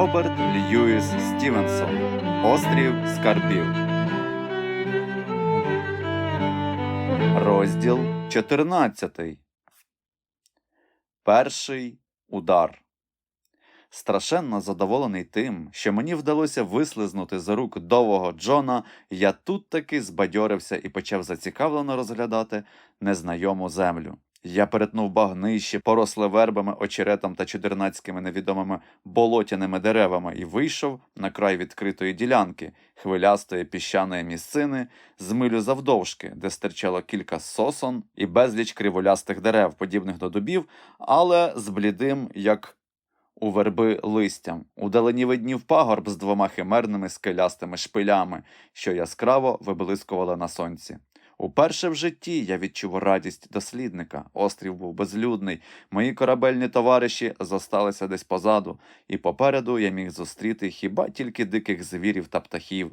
Роберт Льюіс Стівенсон Острів Скарбів. Розділ 14. Перший удар. Страшенно задоволений тим, що мені вдалося вислизнути за рук довгого Джона, я тут таки збадьорився і почав зацікавлено розглядати незнайому землю. Я перетнув багнище, поросле вербами, очеретом та чудернацькими невідомими болотяними деревами і вийшов на край відкритої ділянки, хвилястої піщаної місцини, з милю завдовжки, де стирчало кілька сосон і безліч криволястих дерев, подібних до дубів, але з блідим, як у верби листям. Удалені виднів пагорб з двома химерними скелястими шпилями, що яскраво виблискували на сонці. Уперше в житті я відчув радість дослідника. Острів був безлюдний. Мої корабельні товариші зосталися десь позаду, і попереду я міг зустріти хіба тільки диких звірів та птахів.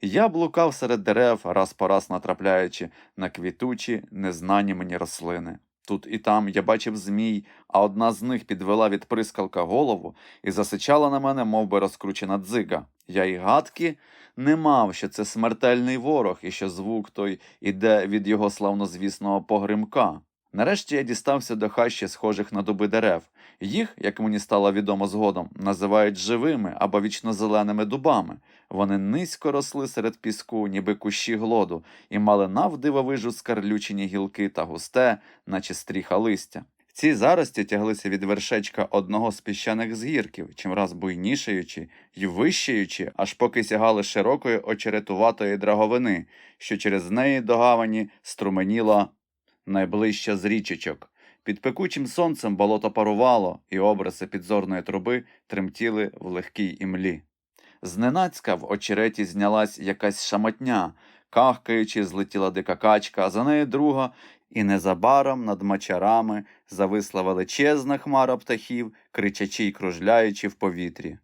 Я блукав серед дерев, раз по раз натрапляючи на квітучі, незнані мені рослини. Тут і там я бачив змій, а одна з них підвела від прискалка голову і засичала на мене, мов би розкручена дзига. Я й гадки не мав, що це смертельний ворог і що звук той іде від його славнозвісного погримка. Нарешті я дістався до хащі схожих на дуби дерев. Їх, як мені стало відомо згодом, називають живими або вічнозеленими дубами. Вони низько росли серед піску, ніби кущі глоду, і мали навдивовижу скарлючені гілки та густе, наче стріха листя. Ці зарості тяглися від вершечка одного з піщаних згірків, чимраз буйнішаючи й вищаючи, аж поки сягали широкої очеретуватої драговини, що через неї до гавані струменіла найближча з річечок. Під пекучим сонцем болото парувало, і обриси підзорної труби тремтіли в легкій імлі. Зненацька в очереті знялась якась шамотня, кахкаючи, злетіла дика качка, а за нею друга, і незабаром над мачарами зависла величезна хмара птахів, кричачи й кружляючи в повітрі.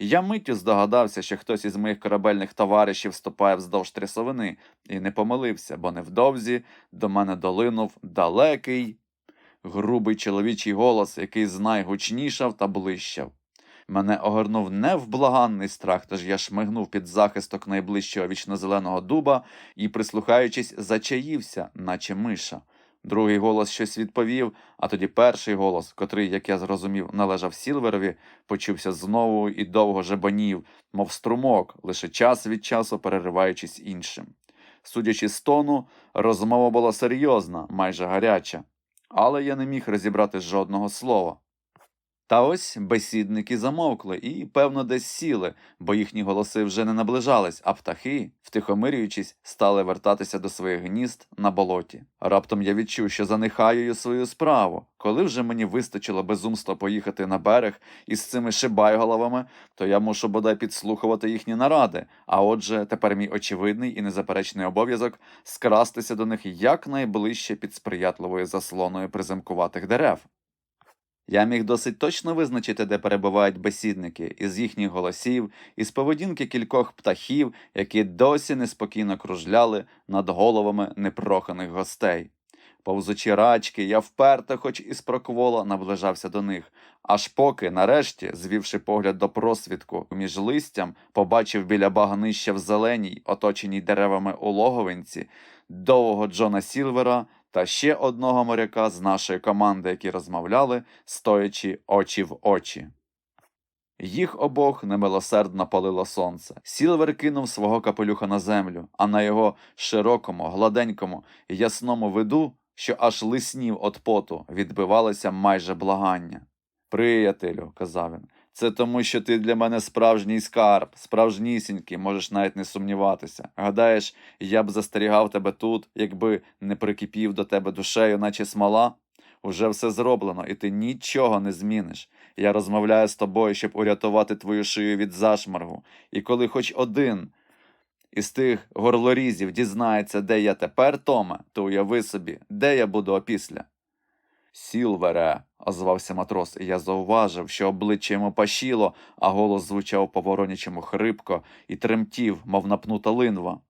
Я миттю здогадався, що хтось із моїх корабельних товаришів ступає вздовж трясовини, і не помилився, бо невдовзі до мене долинув далекий, грубий чоловічий голос, який знай гучнішав та блищав. Мене огорнув невблаганний страх, тож я шмигнув під захисток найближчого вічнозеленого дуба і, прислухаючись, зачаївся, наче миша. Другий голос щось відповів, а тоді перший голос, котрий, як я зрозумів, належав Сілверові, почувся знову і довго жебанів, мов струмок, лише час від часу перериваючись іншим. Судячи з тону, розмова була серйозна, майже гаряча, але я не міг розібрати жодного слова. Та ось бесідники замовкли і, певно, десь сіли, бо їхні голоси вже не наближались, а птахи, втихомирюючись, стали вертатися до своїх гнізд на болоті. Раптом я відчув, що занихаю свою справу. Коли вже мені вистачило безумства поїхати на берег із цими шибайголовами, то я мушу бодай підслухувати їхні наради. А отже, тепер мій очевидний і незаперечний обов'язок скрастися до них якнайближче під сприятливою заслоною приземкуватих дерев. Я міг досить точно визначити, де перебувають бесідники, із їхніх голосів, із поведінки кількох птахів, які досі неспокійно кружляли над головами непроханих гостей. Повзучи рачки, я вперто, хоч і спроквола, наближався до них, аж поки, нарешті, звівши погляд до просвідку між листям, побачив біля багнища в зеленій, оточеній деревами у логовинці, довгого Джона Сілвера та ще одного моряка з нашої команди, які розмовляли, стоячи очі в очі. Їх обох немилосердно палило сонце. Сілвер кинув свого капелюха на землю, а на його широкому, гладенькому, ясному виду, що аж лиснів від поту, відбивалося майже благання. Приятелю, казав він, це тому, що ти для мене справжній скарб, справжнісінький, можеш навіть не сумніватися. Гадаєш, я б застерігав тебе тут, якби не прикипів до тебе душею, наче смола? Уже все зроблено, і ти нічого не зміниш. Я розмовляю з тобою, щоб урятувати твою шию від зашмаргу. І коли хоч один із тих горлорізів дізнається, де я тепер, Томе, то уяви собі, де я буду опісля. Сілвере, озвався матрос, і я зауважив, що обличчя йому пашіло, а голос звучав по воронячому хрипко і тремтів, мов напнута линва.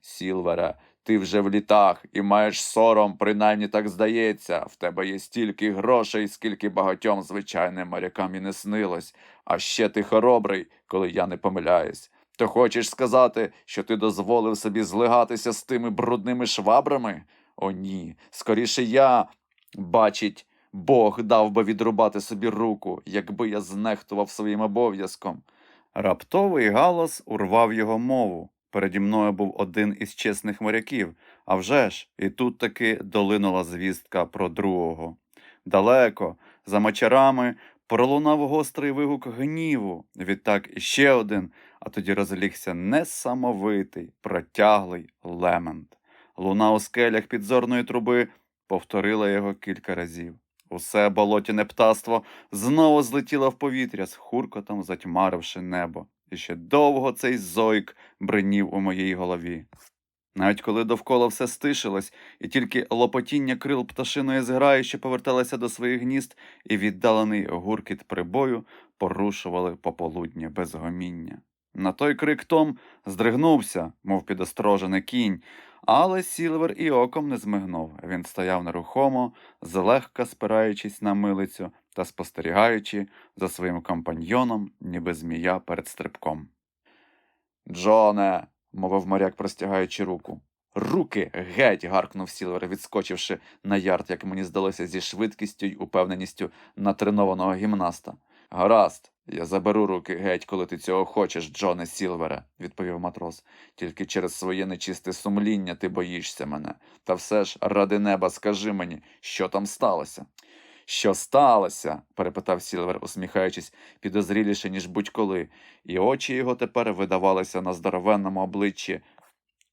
Сілвере, Ти вже в літах і маєш сором, принаймні так здається. В тебе є стільки грошей, скільки багатьом звичайним морякам і не снилось. А ще ти хоробрий, коли я не помиляюсь. То хочеш сказати, що ти дозволив собі злигатися з тими брудними швабрами? О, ні. Скоріше я, бачить, Бог дав би відрубати собі руку, якби я знехтував своїм обов'язком. Раптовий галас урвав його мову. Переді мною був один із чесних моряків, а вже ж, і тут таки долинула звістка про другого. Далеко, за мочарами, пролунав гострий вигук гніву. Відтак іще один, а тоді розлігся несамовитий, протяглий лемент. Луна у скелях підзорної труби повторила його кілька разів. Усе болотяне птаство знову злетіло в повітря, з хуркотом затьмаривши небо. І ще довго цей зойк бринів у моїй голові. Навіть коли довкола все стишилось, і тільки лопотіння крил пташиної зграї, що поверталися до своїх гнізд, і віддалений гуркіт прибою порушували пополуднє без гоміння. На той крик Том здригнувся, мов підострожений кінь, але Сілвер і оком не змигнув. Він стояв нерухомо, злегка спираючись на милицю та спостерігаючи за своїм компаньйоном, ніби змія перед стрибком. Джоне, мовив моряк, простягаючи руку. Руки геть. гаркнув Сілвер, відскочивши на ярд, як мені здалося, зі швидкістю й упевненістю натренованого гімнаста. Гаразд, я заберу руки геть, коли ти цього хочеш, Джоне Сілвере, відповів матрос. Тільки через своє нечисте сумління ти боїшся мене. Та все ж, ради неба, скажи мені, що там сталося? Що сталося? перепитав Сілвер, усміхаючись підозріліше, ніж будь-коли, і очі його тепер видавалися на здоровенному обличчі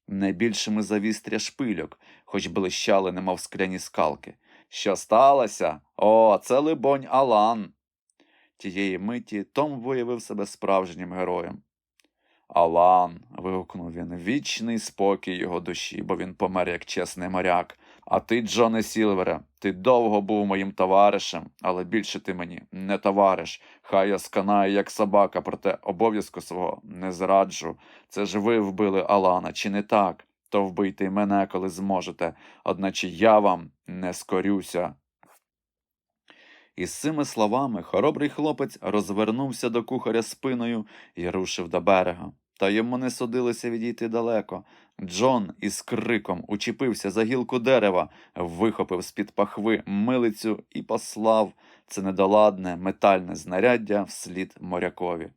не більшими за вістря шпильок, хоч блищали, немов скляні скалки. Що сталося? О, це, либонь, Алан. Тієї миті Том виявив себе справжнім героєм. Алан. вигукнув він, вічний спокій його душі, бо він помер як чесний моряк. А ти, Джоне Сілвере, ти довго був моїм товаришем, але більше ти мені не товариш. Хай я сканаю, як собака, проте обов'язку свого не зраджу. Це ж ви вбили Алана, чи не так? То вбийте мене, коли зможете, одначе я вам не скорюся. Із цими словами хоробрий хлопець розвернувся до кухаря спиною і рушив до берега. Та йому не судилося відійти далеко. Джон із криком учепився за гілку дерева, вихопив з-під пахви милицю і послав це недоладне метальне знаряддя вслід морякові.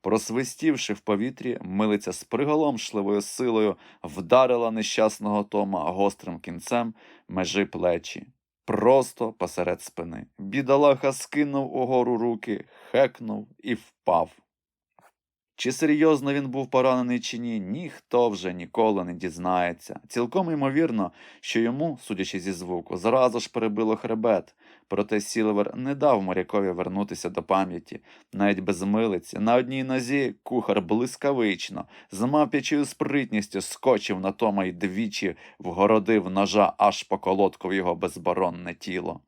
Просвистівши в повітрі, милиця з приголомшливою силою вдарила нещасного Тома гострим кінцем межи плечі. Просто посеред спини. Бідолаха скинув угору руки, хекнув і впав. Чи серйозно він був поранений чи ні, ніхто вже ніколи не дізнається. Цілком ймовірно, що йому, судячи зі звуку, зразу ж перебило хребет. Проте Сілвер не дав морякові вернутися до пам'яті. Навіть без милиці, на одній нозі кухар блискавично, з мавпячою спритністю скочив на Тома й двічі вгородив ножа аж по колодку в його безборонне тіло.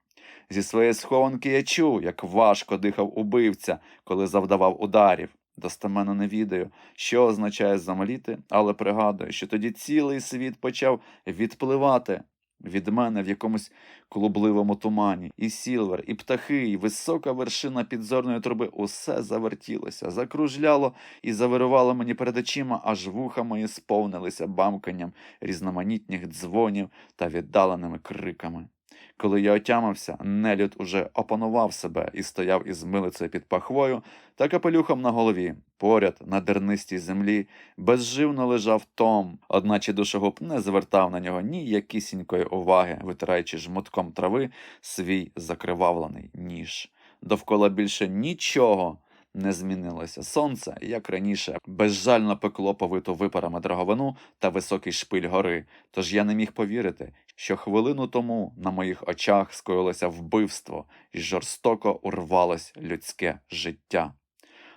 Зі своєї схованки я чув, як важко дихав убивця, коли завдавав ударів. Достеменно не відаю, що означає замоліти, але пригадую, що тоді цілий світ почав відпливати від мене в якомусь клубливому тумані. І сілвер, і птахи, і висока вершина підзорної труби усе завертілося, закружляло і завирувало мені перед очима, аж вуха мої сповнилися бамканням різноманітних дзвонів та віддаленими криками. Коли я отямився, нелюд уже опанував себе і стояв із милицею під пахвою та капелюхом на голові. Поряд на дернистій землі безживно лежав Том, одначе душогуб не звертав на нього ніякісінької уваги, витираючи жмутком трави свій закривавлений ніж. Довкола більше нічого не змінилося. Сонце, як раніше, безжально пекло повиту випарами драговину та високий шпиль гори. Тож я не міг повірити, що хвилину тому на моїх очах скоїлося вбивство і жорстоко урвалось людське життя.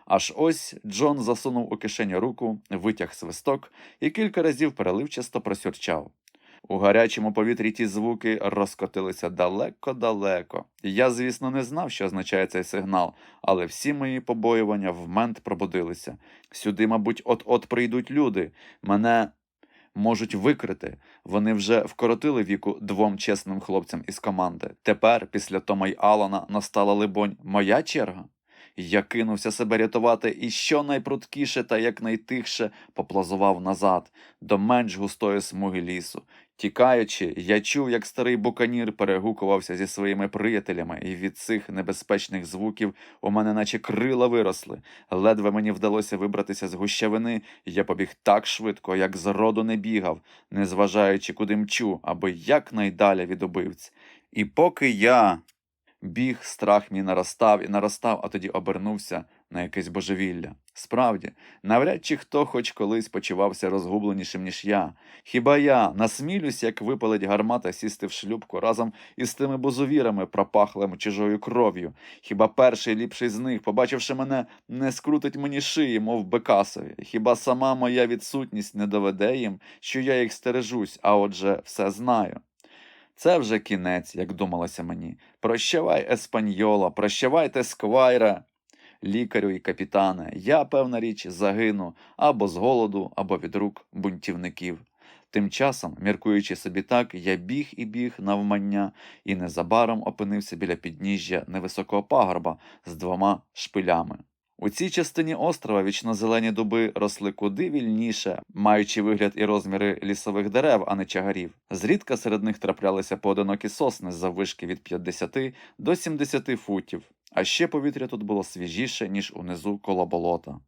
Аж ось Джон засунув у кишеню руку, витяг свисток і кілька разів переливчасто просюрчав. У гарячому повітрі ті звуки розкотилися далеко-далеко. Я, звісно, не знав, що означає цей сигнал, але всі мої побоювання в мент пробудилися. Сюди, мабуть, от-от прийдуть люди. Мене можуть викрити. Вони вже вкоротили віку двом чесним хлопцям із команди. Тепер, після Тома й Алана, настала, либонь, моя черга. Я кинувся себе рятувати і що найпруткіше та якнайтихше поплазував назад, до менш густої смуги лісу. Тікаючи, я чув, як старий буканір перегукувався зі своїми приятелями, і від цих небезпечних звуків у мене наче крила виросли. Ледве мені вдалося вибратися з гущавини, і я побіг так швидко, як зроду не бігав, незважаючи куди мчу, аби якнайдалі від убивць. І поки я біг, страх мій наростав і наростав, а тоді обернувся на якесь божевілля. Справді, навряд чи хто хоч колись почувався розгубленішим, ніж я. Хіба я насмілюсь, як випалить гармата сісти в шлюбку разом із тими бузовірами, пропахлими чужою кров'ю? Хіба перший ліпший з них, побачивши мене, не скрутить мені шиї, мов бекасові? Хіба сама моя відсутність не доведе їм, що я їх стережусь, а отже, все знаю? Це вже кінець, як думалося мені. Прощавай, еспаньола, прощавайте, сквайре, лікарю і капітане. Я, певна річ, загину або з голоду, або від рук бунтівників. Тим часом, міркуючи собі так, я біг і біг навмання, і незабаром опинився біля підніжжя невисокого пагорба з двома шпилями. У цій частині острова вічнозелені дуби росли куди вільніше, маючи вигляд і розміри лісових дерев, а не чагарів. Зрідка серед них траплялися поодинокі сосни з заввишки від 50 до 70 футів, а ще повітря тут було свіжіше, ніж унизу коло болота.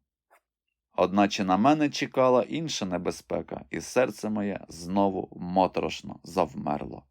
Одначе на мене чекала інша небезпека, і серце моє знову моторошно завмерло.